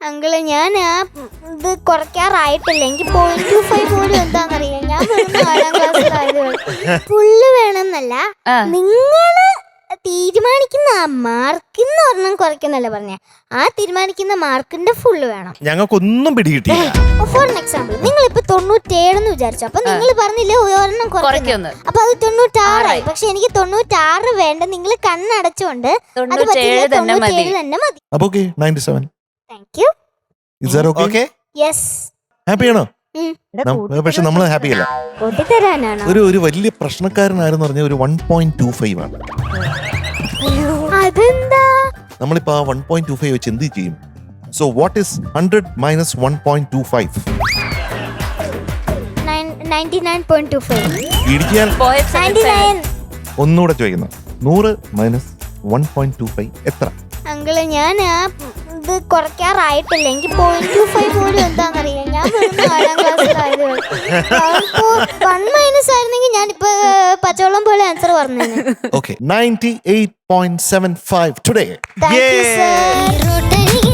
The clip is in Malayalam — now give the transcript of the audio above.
അങ്കിൾ ഞാൻ ആ ഇത് കുറയ്ക്കാറായിട്ടില്ല എനിക്ക് പോയിന്റ് ടു ഫൈവ് പോലും എന്താണെന്നറിയാം? ഞാൻ വെറും നാലാം ക്ലാസ്സിലായത് ഫുള്ള് വേണമെന്നല്ല ആ. നിങ്ങൾ തീരുമാനിക്കുന്ന ആ മാർക്കിന്ന് ഒരെണ്ണം കുറയ്ക്കുന്നല്ല പറഞ്ഞ. ആ തീരുമാനിക്കുന്ന മാർക്കിന്റെ ഫുള്ള് വേണം. ഞങ്ങൾക്കൊന്നും പിടികിട്ടിയില്ല. ഫോർ എക്സാമ്പിൾ നിങ്ങൾ ഇപ്പൊ തൊണ്ണൂറ്റേഴെന്ന് വിചാരിച്ചു. അപ്പൊ നിങ്ങൾ പറഞ്ഞില്ലേ ഒരെണ്ണം കുറയ്ക്കുന്നു. അപ്പൊ അത് തൊണ്ണൂറ്റാറായി. ആറായി. പക്ഷെ എനിക്ക് തൊണ്ണൂറ്റാറ് വേണ്ട. നിങ്ങൾ കണ്ണടച്ചുകൊണ്ട് അത് തൊണ്ണൂറ്റേഴ് തന്നെ മതി. തന്നെ മതി. അപ്പൊ okay ninety seven you. Is okay okay yes ഹാപ്പിയാണോ പക്ഷെ നമ്മൾ ഹാപ്പി അല്ല. കൂട്ടിത്തരാനാണോ ഒരു ഒരു വലിയ പ്രശ്നക്കാരനായിരുന്നു പറഞ്ഞ ഒരു വൺ പോയിന്റ് ടു ഫൈവ് ആണ്. അതെന്താ? നമ്മളിപ്പോ ആ വൺ പോയിന്റ് ടു ഫൈവ് വെച്ച് എന്ത് ചെയ്യും? So what is hundred minus one point two five ഇടിക്കാൻ. ഒന്നുകൂടെ ചോദിക്കുന്നു. നൂറ് minus one point two five എത്ര? അങ്കിൾ ഞാൻ ആ ഇത് കുറയ്ക്കാറായിട്ടില്ല എനിക്ക് പോയിന്റ് ടു ഫൈവ് പോലും എന്താണെന്നറിയില്ല. ഞാൻ വെറും നാലാം ക്ലാസ്സിലായത് വൺ മൈനസ് ആയിരുന്നെങ്കിൽ ഞാൻ ഞാനിപ്പോ പച്ചവെള്ളം പോലെ ആൻസർ പറഞ്ഞു okay ninety eight point seven five today thank you sir